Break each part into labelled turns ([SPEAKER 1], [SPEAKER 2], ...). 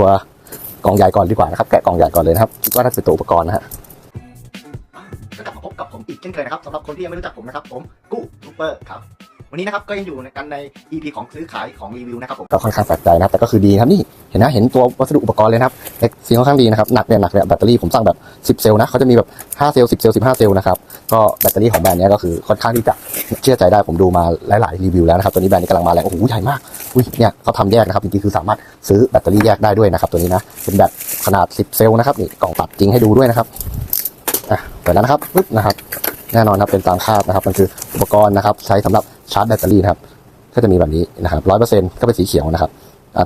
[SPEAKER 1] ตัวกล่องใหญ่ก่อนดีกว่านะครับแกะกล่องใหญ่ก่อนเลยนะครับคิดว่าน่าจะเป็นตัวอุปกรณ์นะฮะ
[SPEAKER 2] ก็กลับมาพบกับผมอีกเช่นเคยนะครับสำหรับคนที่ยังไม่รู้จักผมนะครับผมกู้ซูเปอร์ครับ วันนี้นะครับก็ยังอยู่ในกันใน EP ของซื้อขายของรีวิวนะครับผม
[SPEAKER 1] ก็ค่อนข้างแปลกใจนะครับแต่ก็คือดีครับนี่เห็นนะเห็นตัววัสดุอุปกรณ์เลยนะครับเอ็กซีค่อนข้างดีนะครับหนักเนี่ยหนักเนี่ยแบตเตอรี่ผมสั่งแบบ 10 เซลล์นะเขาจะมีแบบ 5 เซลล์10 เซลล์15 เซลล์นะครับก็แบตเตอรี่ของแบรนด์นี้ก็คือค่อนข้างที่จะเชื่อใจได้ผมดูมาหลาย ๆ รีวิวแล้วนะครับตัวนี้แบรนด์นี้กำลังมาแรงโอ้โหใหญ่มากอุ้ยเนี่ยเขาทำแยกนะครับจริงๆคือสามารถซื้อแบตเตอรี่แยกได้ด้วยนะครับตัวนี้นะเป็นแบตขนาด 10 เซลล์นะครับนี่กล่องตัดจริงให้ดูด้วยนะครับอะเปิดแล้วนะครับปึ๊บนะครับแน่นอนครับเป็นตามคาดนะครับ มันคืออุปกรณ์นะครับ ใช้สำหรับ ชาร์จแบตเตอรี่นะครับ ก็จะมีแบบนี้นะครับร้อยเปอร์เซ็นต์ก็เป็นสีเขียวนะครับ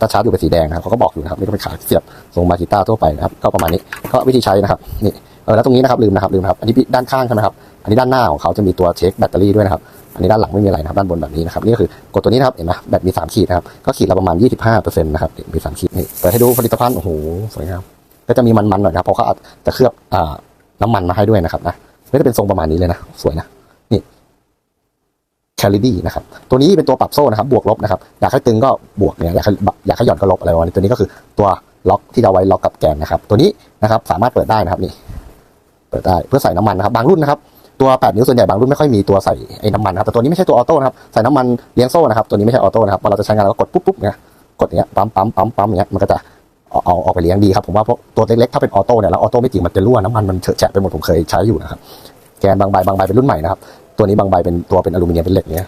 [SPEAKER 1] ถ้าชาร์จอยู่เป็นสีแดงนะครับเขาก็บอกอยู่นะครับนี่ก็เป็นขาเสียบทรงมากีต้าทั่วไปนะครับ ก็ประมาณนี้ก็วิธีใช้นะครับนี่เออแล้วตรงนี้นะครับลืมนะครับลืมนะครับอันนี้ด้านข้างใช่ไหมครับอันนี้ด้านหน้าของเขาจะมีตัวเช็คแบตเตอรี่ด้วยนะครับอันนี้ด้านหลังไม่มีอะไรนะครับด้านบนแบบนี้นะครับนี่ก็คือกดตัวนี้นะครับเห็นไหมแบตมีสามขีดนะครับก็ขีดละประมาณยี่สิบห้าเปอร์เซ็นต์นะครับมีสามขีดนี่เปิดให้ดูผลิตภัณฑ์โอ้โหสวยงามก็จะมีมันๆหน่อยนะครับเพราะเขาอาจจะเคลือบน้ำมันมาให้ด้วยนะครับนะก็จะเป็นทรงประมาณนี้เลยนะสวยนะ คลิดี้นะครับ ตัวนี้เป็นตัวปรับโซ่นะครับ บวกลบนะครับ อยากให้ตึงก็บวกเนี่ย อยากให้อยากให้หย่อนก็ลบอะไรประมาณนี้ตัวนี้ก็คือตัวล็อกที่เอาไว้ล็อกกับแกนนะครับ ตัวนี้นะครับสามารถเปิดได้นะครับนี่ เปิดได้เพื่อใส่น้ำมันนะครับ บางรุ่นนะครับ ตัว 8 นิ้วส่วนใหญ่บางรุ่นไม่ค่อยมีตัวใส่ไอ้น้ำมันนะครับ แต่ตัวนี้ไม่ใช่ตัวออโต้นะครับ ใส่น้ำมันเลี้ยงโซ่นะครับ ตัวนี้ไม่ใช่ออโต้นะครับพอเราจะใช้งานเราก็กดปุ๊บปุ๊บเนี่ยกดเงี้ยปั๊มปั๊มปั๊มปั๊มเงี้ยมันก็จะเอาเอาออกไปเลี้ยงดีครับผมว่าพวกตัวเล็กๆถ้าเป็นออโต้เนี่ยแล้วออโต้ไม่จริงมันจะรั่วน้ำมันมันเฉอะแฉะไปหมดผมเคยใช้อยู่นะครับแกนบางใบบางใบเป็นรุ่นใหม่นะครับ ตัวนี้บางใบเป็นตัวเป็นอลูมิเนียมเป็นเหล็กเนี้ย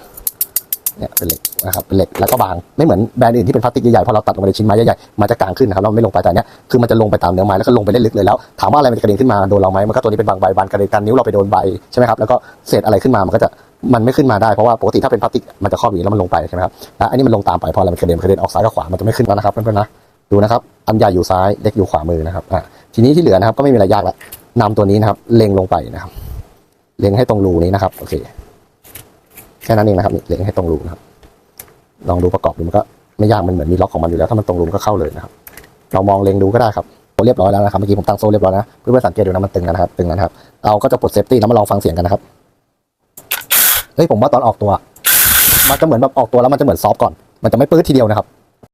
[SPEAKER 1] เนี่ยเป็นเหล็กนะครับเป็นเหล็กแล้วก็บางไม่เหมือนแบรนด์อื่นที่เป็นพลาสติกใหญ่ๆพอเราตัดลงไปในชิ้นไม้ใหญ่ๆมันจะกางขึ้นนะครับแล้วมันไม่ลงไปแต่เนี้ยคือมันจะลงไปตามเนื้อไม้แล้วก็ลงไปได้ลึกเลยแล้วถามว่าอะไรมันกระเด็นขึ้นมาโดนเราไหมมันก็ตัวนี้เป็นบางใบบานกระเด็นกันนิ้วเราไปโดนใบใช่ไหมครับแล้วก็เศษอะไรขึ้นมามันก็จะมันไม่ขึ้นมาได้เพราะว่าปกติถ้าเป็นพลาสติกมันจะครอบอยู่แล้วมันลงไปใช่ไหมครับแล้วอันนี้มันลงตามไปพออะไรมันกระเด็นกระเด็นออกซ้ายกับขวามันจะไม่ขึ้นแล้วนะครับเพื่อนๆนะดูนะครับอันใหญ่อยู่ซ้ายเล็กอยู่ขวามือนะครับอะทีนี้ที่เหลือนะครับก็ไม่มีอะไรยากละนำตัวนี้นะครับเล็งลงไปนะครับ เล็งให้ตรงรูนี้นะครับ โอเค แค่นั้นเองนะครับเล็งให้ตรงรูนะครับ ลองดูประกอบดูมันก็ไม่ยากมันเหมือนมีล็อกของมันอยู่แล้วถ้ามันตรงรูมก็เข้าเลยนะครับเรามองเล็งดูก็ได้ครับเรียบร้อยแล้วนะครับเมื่อกี้ผมตั้งโซ่เรียบร้อยนะเพื่อนๆสังเกตดูนะมันตึงนะครับตึงนะครับ เราก็จะปลดเซฟตี้แล้วมาลองฟังเสียงกันนะครับเฮ้ยผมว่าตอนออกตัว มันจะเหมือนแบบออกตัวแล้วมันจะเหมือนซอฟต์ก่อน มันจะไม่ปื้ดทีเดียวนะครับ